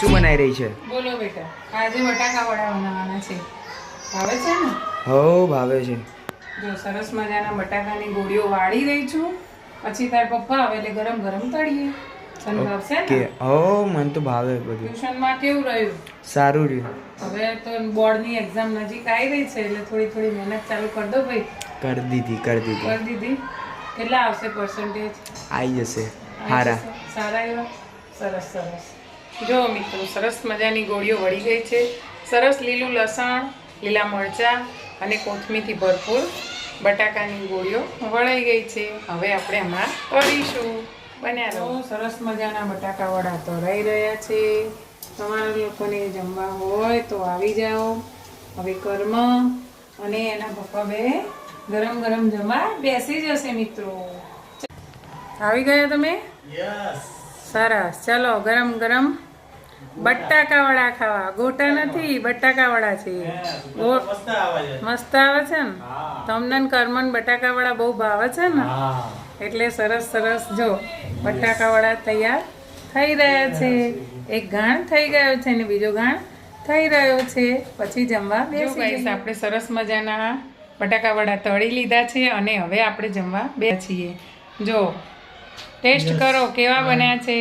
શું બનાવી રહી છે? બોલો બેટા આજે બટાકા વડા બનાવવાના છે. ભાવે છે ને? હો ભાવે છે. જો સરસ મજાના બટાકાની ગોળીઓ વાળી રહી છું. પછી તાર પપ્પા આવે એટલે ગરમ ગરમ તળીએ. તને ભાવશે કે ને હો મને તો ભાવે બધું. ટ્યુશનમાં કેવું રહ્યું? સારું રહ્યું. હવે તો બોર્ડની એક્ઝામ નજીક આવી રહી છે એટલે થોડી થોડી મહેનત ચાલુ કરી દો ભાઈ. કરી દીધી કરી દીધી. કરી દીધી. કેટલા આવશે પર્સન્ટેજ આવી જશે. હારા. સારા એવા. સરસ સરસ. જો મિત્રો સરસ મજાની ગોળીઓ વળી ગઈ છે. સરસ લીલું લસણ લીલા મરચાં અને કોથમીરથી ભરપૂર બટાકાની ગોળીઓ વળાઈ ગઈ છે. હવે આપણે આમાં કરીશું બન્યા રહો. સરસ મજાના બટાકા વડા તળાઈ રહ્યા છે. તમારા લોકોને જમવા હોય તો આવી જાઓ. હવે કર્મ અને એના પપ્પા બે ગરમ ગરમ જમવા બેસી જશે મિત્રો. આવી ગયા તમે? સરસ. ચલો ગરમ ગરમ બટાકા વડા ખાવા. ગોટા નથી બટાકા વડા છે. મસ્ત આવે છે ને? તમને કર્મન બટાકા વડા બહુ ભાવે છે ને? એટલે સરસ સરસ જો બટાકા વડા તૈયાર થઈ રહ્યા છે. એક ઘાણ થઈ ગયો છે ને બીજો ઘાણ થઈ રહ્યો છે. પછી જમવા બેસી આપણે સરસ મજાના બટાકા વડા તળી લીધા છે અને હવે આપણે જમવા બે છીએ જો ટેસ્ટ કરો કેવા બન્યા છે?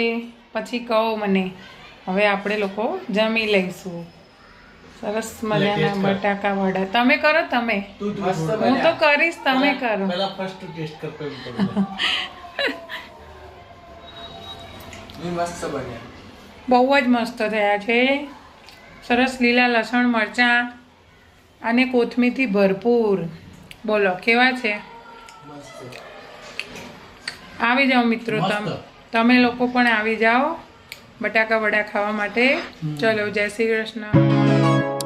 પછી કહો મને. હવે આપણે લોકો જમી લઈશું. સરસ મજાના બટાકા વડા. તમે કરો તમે. હું તો કરીશ તમે કરો. પહેલા ફર્સ્ટ ટેસ્ટ કરતો મસ્ત બન્યા. બહુ જ મસ્ત થયા છે. સરસ લીલા લસણ મરચાં અને કોથમીરથી ભરપૂર. બોલો કેવા છે? આવી જાઓ મિત્રો તમે તમે લોકો પણ આવી જાઓ. બટાકા વડા ખાવા માટે. ચલો જય શ્રી કૃષ્ણ.